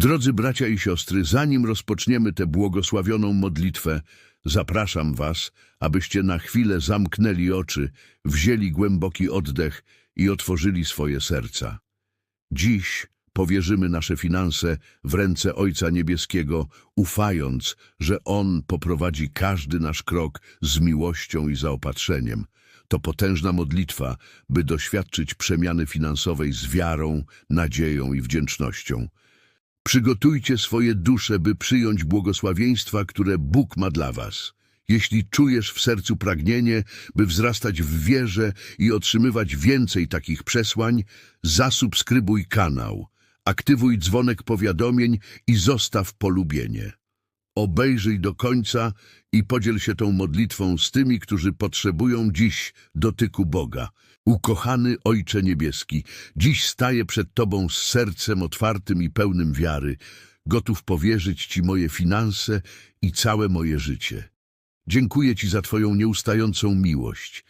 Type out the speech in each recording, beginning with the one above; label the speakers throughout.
Speaker 1: Drodzy bracia i siostry, zanim rozpoczniemy tę błogosławioną modlitwę, zapraszam was, abyście na chwilę zamknęli oczy, wzięli głęboki oddech i otworzyli swoje serca. Dziś powierzymy nasze finanse w ręce Ojca Niebieskiego, ufając, że On poprowadzi każdy nasz krok z miłością i zaopatrzeniem. To potężna modlitwa, by doświadczyć przemiany finansowej z wiarą, nadzieją i wdzięcznością. Przygotujcie swoje dusze, by przyjąć błogosławieństwa, które Bóg ma dla was. Jeśli czujesz w sercu pragnienie, by wzrastać w wierze i otrzymywać więcej takich przesłań, zasubskrybuj kanał, aktywuj dzwonek powiadomień i zostaw polubienie. Obejrzyj do końca i podziel się tą modlitwą z tymi, którzy potrzebują dziś dotyku Boga. Ukochany Ojcze Niebieski, dziś staję przed Tobą z sercem otwartym i pełnym wiary, gotów powierzyć Ci moje finanse i całe moje życie. Dziękuję Ci za Twoją nieustającą miłość,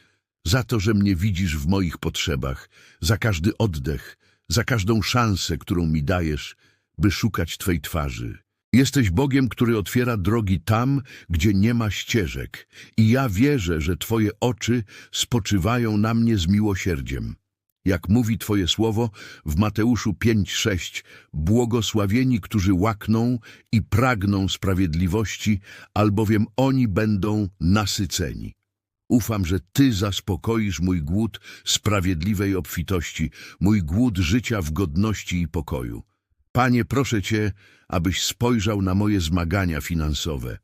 Speaker 1: za to, że mnie widzisz w moich potrzebach, za każdy oddech, za każdą szansę, którą mi dajesz, by szukać Twej twarzy. Jesteś Bogiem, który otwiera drogi tam, gdzie nie ma ścieżek i ja wierzę, że Twoje oczy spoczywają na mnie z miłosierdziem. Jak mówi Twoje słowo w Mateuszu 5:6, błogosławieni, którzy łakną i pragną sprawiedliwości, albowiem oni będą nasyceni. Ufam, że Ty zaspokoisz mój głód sprawiedliwej obfitości, mój głód życia w godności i pokoju. Panie, proszę Cię, abyś spojrzał na moje zmagania finansowe.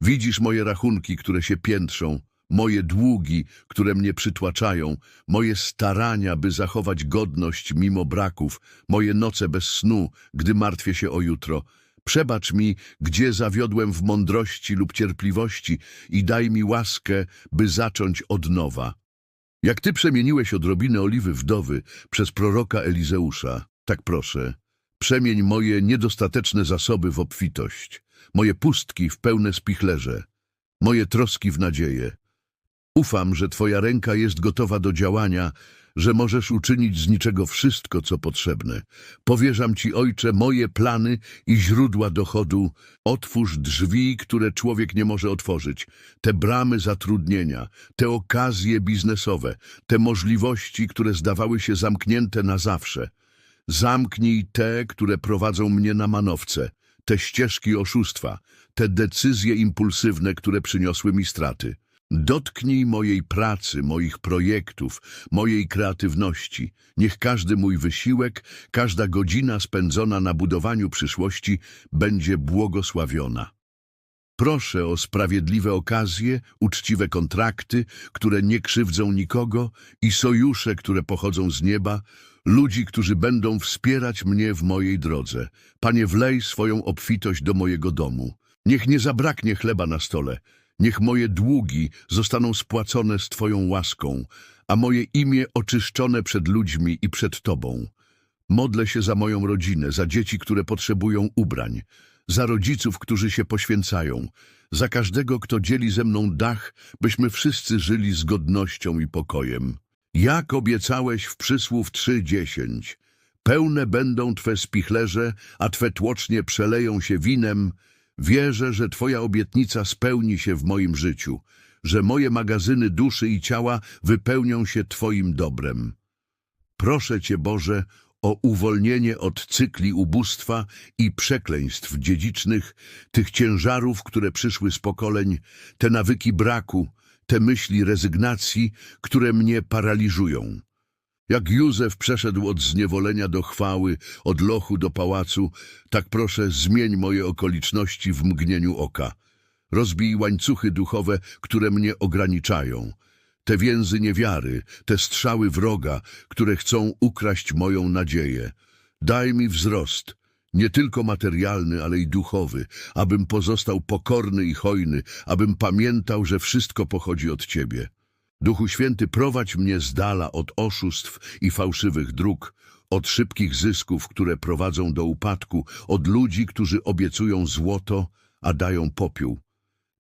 Speaker 1: Widzisz moje rachunki, które się piętrzą, moje długi, które mnie przytłaczają, moje starania, by zachować godność mimo braków, moje noce bez snu, gdy martwię się o jutro. Przebacz mi, gdzie zawiodłem w mądrości lub cierpliwości i daj mi łaskę, by zacząć od nowa. Jak Ty przemieniłeś odrobinę oliwy wdowy przez proroka Elizeusza, tak proszę, przemień moje niedostateczne zasoby w obfitość, moje pustki w pełne spichlerze, moje troski w nadzieję. Ufam, że Twoja ręka jest gotowa do działania, że możesz uczynić z niczego wszystko, co potrzebne. Powierzam Ci, Ojcze, moje plany i źródła dochodu. Otwórz drzwi, które człowiek nie może otworzyć, te bramy zatrudnienia, te okazje biznesowe, te możliwości, które zdawały się zamknięte na zawsze. Zamknij te, które prowadzą mnie na manowce, te ścieżki oszustwa, te decyzje impulsywne, które przyniosły mi straty. Dotknij mojej pracy, moich projektów, mojej kreatywności. Niech każdy mój wysiłek, każda godzina spędzona na budowaniu przyszłości będzie błogosławiona. Proszę o sprawiedliwe okazje, uczciwe kontrakty, które nie krzywdzą nikogo i sojusze, które pochodzą z nieba, ludzi, którzy będą wspierać mnie w mojej drodze. Panie, wlej swoją obfitość do mojego domu. Niech nie zabraknie chleba na stole. Niech moje długi zostaną spłacone z Twoją łaską, a moje imię oczyszczone przed ludźmi i przed Tobą. Modlę się za moją rodzinę, za dzieci, które potrzebują ubrań, za rodziców, którzy się poświęcają, za każdego, kto dzieli ze mną dach, byśmy wszyscy żyli z godnością i pokojem. Jak obiecałeś w przysłów 3.10, pełne będą Twe spichlerze, a Twe tłocznie przeleją się winem, wierzę, że Twoja obietnica spełni się w moim życiu, że moje magazyny duszy i ciała wypełnią się Twoim dobrem. Proszę Cię, Boże, o uwolnienie od cykli ubóstwa i przekleństw dziedzicznych, tych ciężarów, które przyszły z pokoleń, te nawyki braku, te myśli rezygnacji, które mnie paraliżują. Jak Józef przeszedł od zniewolenia do chwały, od lochu do pałacu, tak proszę zmień moje okoliczności w mgnieniu oka. Rozbij łańcuchy duchowe, które mnie ograniczają. Te więzy niewiary, te strzały wroga, które chcą ukraść moją nadzieję. Daj mi wzrost, nie tylko materialny, ale i duchowy, abym pozostał pokorny i hojny, abym pamiętał, że wszystko pochodzi od Ciebie. Duchu Święty, prowadź mnie z dala od oszustw i fałszywych dróg, od szybkich zysków, które prowadzą do upadku, od ludzi, którzy obiecują złoto, a dają popiół.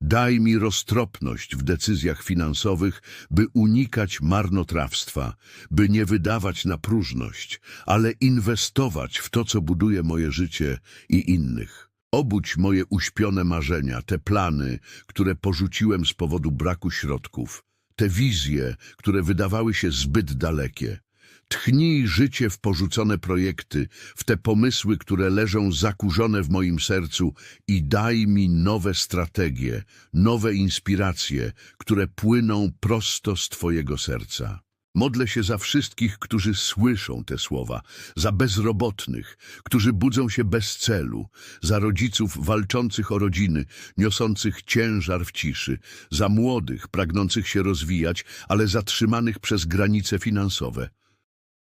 Speaker 1: Daj mi roztropność w decyzjach finansowych, by unikać marnotrawstwa, by nie wydawać na próżność, ale inwestować w to, co buduje moje życie i innych. Obudź moje uśpione marzenia, te plany, które porzuciłem z powodu braku środków, te wizje, które wydawały się zbyt dalekie. Tchnij życie w porzucone projekty, w te pomysły, które leżą zakurzone w moim sercu i daj mi nowe strategie, nowe inspiracje, które płyną prosto z Twojego serca. Modlę się za wszystkich, którzy słyszą te słowa, za bezrobotnych, którzy budzą się bez celu, za rodziców walczących o rodziny, niosących ciężar w ciszy, za młodych, pragnących się rozwijać, ale zatrzymanych przez granice finansowe.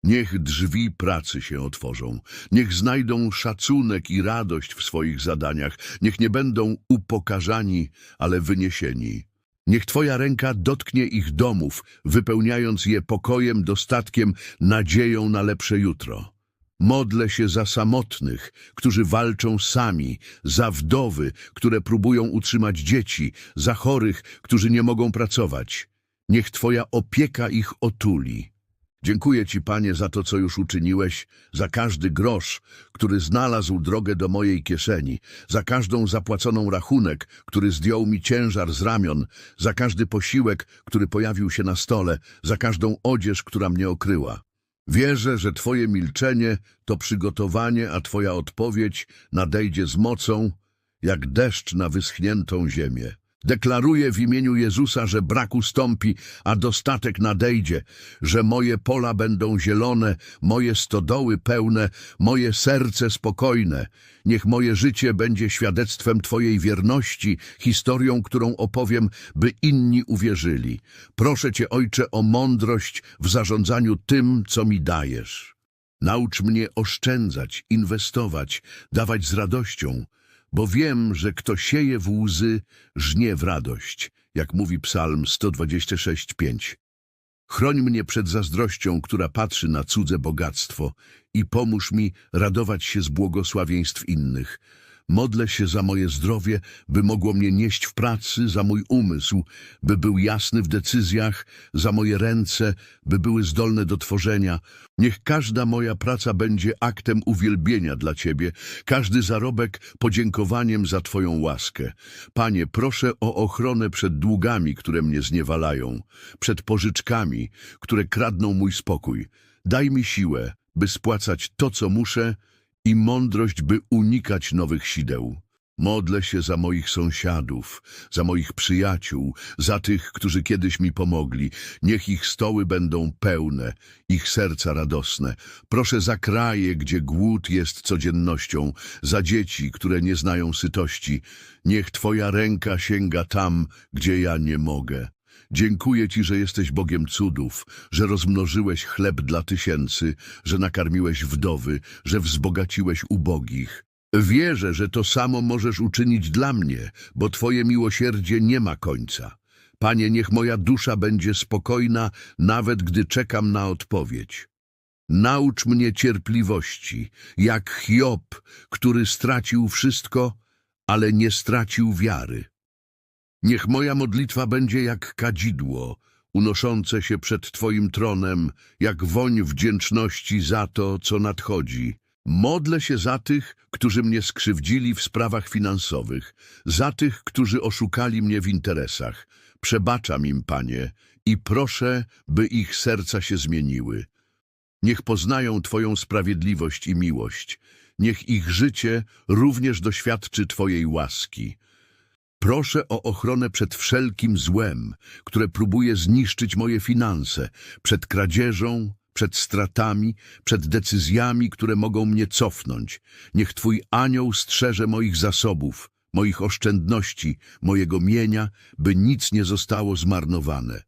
Speaker 1: Niech drzwi pracy się otworzą, niech znajdą szacunek i radość w swoich zadaniach, niech nie będą upokarzani, ale wyniesieni. Niech Twoja ręka dotknie ich domów, wypełniając je pokojem, dostatkiem, nadzieją na lepsze jutro. Modlę się za samotnych, którzy walczą sami, za wdowy, które próbują utrzymać dzieci, za chorych, którzy nie mogą pracować. Niech Twoja opieka ich otuli. Dziękuję Ci, Panie, za to, co już uczyniłeś, za każdy grosz, który znalazł drogę do mojej kieszeni, za każdą zapłaconą rachunek, który zdjął mi ciężar z ramion, za każdy posiłek, który pojawił się na stole, za każdą odzież, która mnie okryła. Wierzę, że Twoje milczenie to przygotowanie, a Twoja odpowiedź nadejdzie z mocą, jak deszcz na wyschniętą ziemię. Deklaruję w imieniu Jezusa, że brak ustąpi, a dostatek nadejdzie, że moje pola będą zielone, moje stodoły pełne, moje serce spokojne. Niech moje życie będzie świadectwem Twojej wierności, historią, którą opowiem, by inni uwierzyli. Proszę Cię, Ojcze, o mądrość w zarządzaniu tym, co mi dajesz. Naucz mnie oszczędzać, inwestować, dawać z radością, bo wiem, że kto sieje w łzy, żnie w radość, jak mówi Psalm 126:5. Chroń mnie przed zazdrością, która patrzy na cudze bogactwo i pomóż mi radować się z błogosławieństw innych. Modlę się za moje zdrowie, by mogło mnie nieść w pracy, za mój umysł, by był jasny w decyzjach, za moje ręce, by były zdolne do tworzenia. Niech każda moja praca będzie aktem uwielbienia dla Ciebie, każdy zarobek podziękowaniem za Twoją łaskę. Panie, proszę o ochronę przed długami, które mnie zniewalają, przed pożyczkami, które kradną mój spokój. Daj mi siłę, by spłacać to, co muszę, i mądrość, by unikać nowych sideł. Modlę się za moich sąsiadów, za moich przyjaciół, za tych, którzy kiedyś mi pomogli. Niech ich stoły będą pełne, ich serca radosne. Proszę za kraje, gdzie głód jest codziennością, za dzieci, które nie znają sytości. Niech Twoja ręka sięga tam, gdzie ja nie mogę. Dziękuję Ci, że jesteś Bogiem cudów, że rozmnożyłeś chleb dla tysięcy, że nakarmiłeś wdowy, że wzbogaciłeś ubogich. Wierzę, że to samo możesz uczynić dla mnie, bo Twoje miłosierdzie nie ma końca. Panie, niech moja dusza będzie spokojna, nawet gdy czekam na odpowiedź. Naucz mnie cierpliwości, jak Hiob, który stracił wszystko, ale nie stracił wiary. Niech moja modlitwa będzie jak kadzidło, unoszące się przed Twoim tronem, jak woń wdzięczności za to, co nadchodzi. Modlę się za tych, którzy mnie skrzywdzili w sprawach finansowych, za tych, którzy oszukali mnie w interesach. Przebaczam im, Panie, i proszę, by ich serca się zmieniły. Niech poznają Twoją sprawiedliwość i miłość. Niech ich życie również doświadczy Twojej łaski. Proszę o ochronę przed wszelkim złem, które próbuje zniszczyć moje finanse, przed kradzieżą, przed stratami, przed decyzjami, które mogą mnie cofnąć. Niech Twój anioł strzeże moich zasobów, moich oszczędności, mojego mienia, by nic nie zostało zmarnowane.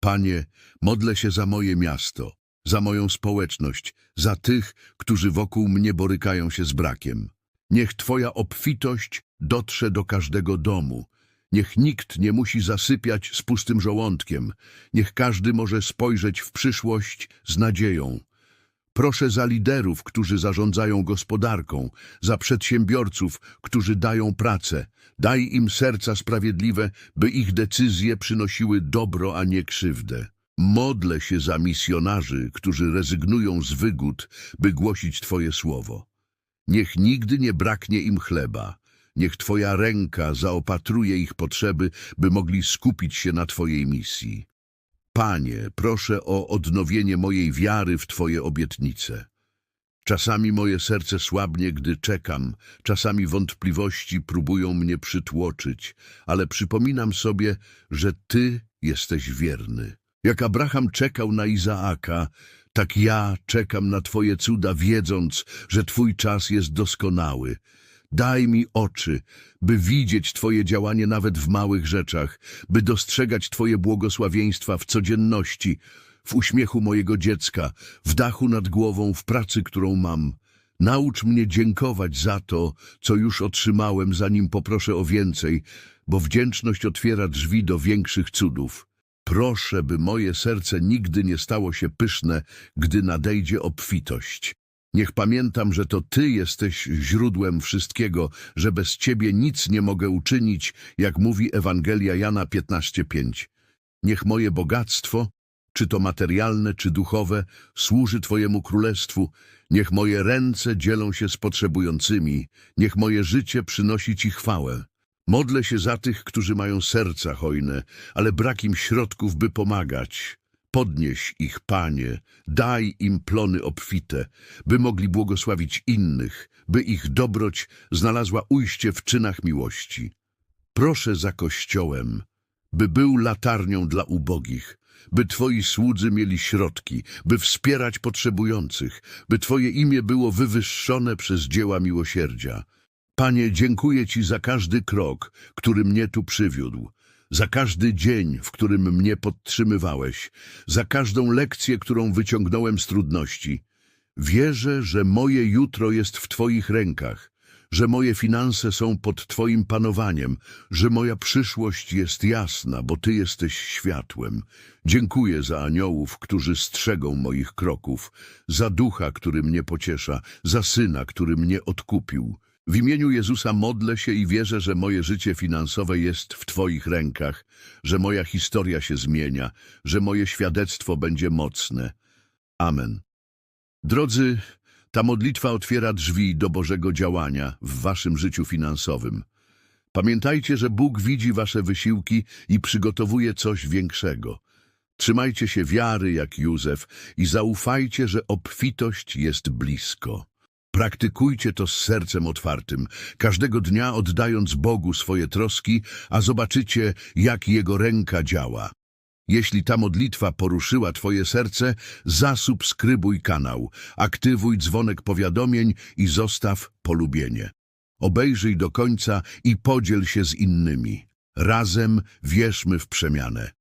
Speaker 1: Panie, modlę się za moje miasto, za moją społeczność, za tych, którzy wokół mnie borykają się z brakiem. Niech Twoja obfitość dotrze do każdego domu. Niech nikt nie musi zasypiać z pustym żołądkiem. Niech każdy może spojrzeć w przyszłość z nadzieją. Proszę za liderów, którzy zarządzają gospodarką, za przedsiębiorców, którzy dają pracę. Daj im serca sprawiedliwe, by ich decyzje przynosiły dobro, a nie krzywdę. Modlę się za misjonarzy, którzy rezygnują z wygód, by głosić Twoje słowo. Niech nigdy nie braknie im chleba. Niech Twoja ręka zaopatruje ich potrzeby, by mogli skupić się na Twojej misji. Panie, proszę o odnowienie mojej wiary w Twoje obietnice. Czasami moje serce słabnie, gdy czekam, czasami wątpliwości próbują mnie przytłoczyć, ale przypominam sobie, że Ty jesteś wierny. Jak Abraham czekał na Izaaka, tak ja czekam na Twoje cuda, wiedząc, że Twój czas jest doskonały. Daj mi oczy, by widzieć Twoje działanie nawet w małych rzeczach, by dostrzegać Twoje błogosławieństwa w codzienności, w uśmiechu mojego dziecka, w dachu nad głową, w pracy, którą mam. Naucz mnie dziękować za to, co już otrzymałem, zanim poproszę o więcej, bo wdzięczność otwiera drzwi do większych cudów. Proszę, by moje serce nigdy nie stało się pyszne, gdy nadejdzie obfitość. Niech pamiętam, że to Ty jesteś źródłem wszystkiego, że bez Ciebie nic nie mogę uczynić, jak mówi Ewangelia Jana 15:5. Niech moje bogactwo, czy to materialne, czy duchowe, służy Twojemu królestwu. Niech moje ręce dzielą się z potrzebującymi. Niech moje życie przynosi Ci chwałę. Modlę się za tych, którzy mają serca hojne, ale brak im środków, by pomagać. Podnieś ich, Panie, daj im plony obfite, by mogli błogosławić innych, by ich dobroć znalazła ujście w czynach miłości. Proszę za Kościołem, by był latarnią dla ubogich, by Twoi słudzy mieli środki, by wspierać potrzebujących, by Twoje imię było wywyższone przez dzieła miłosierdzia. Panie, dziękuję Ci za każdy krok, który mnie tu przywiódł, za każdy dzień, w którym mnie podtrzymywałeś, za każdą lekcję, którą wyciągnąłem z trudności. Wierzę, że moje jutro jest w Twoich rękach, że moje finanse są pod Twoim panowaniem, że moja przyszłość jest jasna, bo Ty jesteś światłem. Dziękuję za aniołów, którzy strzegą moich kroków, za ducha, który mnie pociesza, za syna, który mnie odkupił. W imieniu Jezusa modlę się i wierzę, że moje życie finansowe jest w Twoich rękach, że moja historia się zmienia, że moje świadectwo będzie mocne. Amen. Drodzy, ta modlitwa otwiera drzwi do Bożego działania w Waszym życiu finansowym. Pamiętajcie, że Bóg widzi Wasze wysiłki i przygotowuje coś większego. Trzymajcie się wiary jak Józef i zaufajcie, że obfitość jest blisko. Praktykujcie to z sercem otwartym, każdego dnia oddając Bogu swoje troski, a zobaczycie, jak Jego ręka działa. Jeśli ta modlitwa poruszyła Twoje serce, zasubskrybuj kanał, aktywuj dzwonek powiadomień i zostaw polubienie. Obejrzyj do końca i podziel się z innymi. Razem wierzmy w przemianę.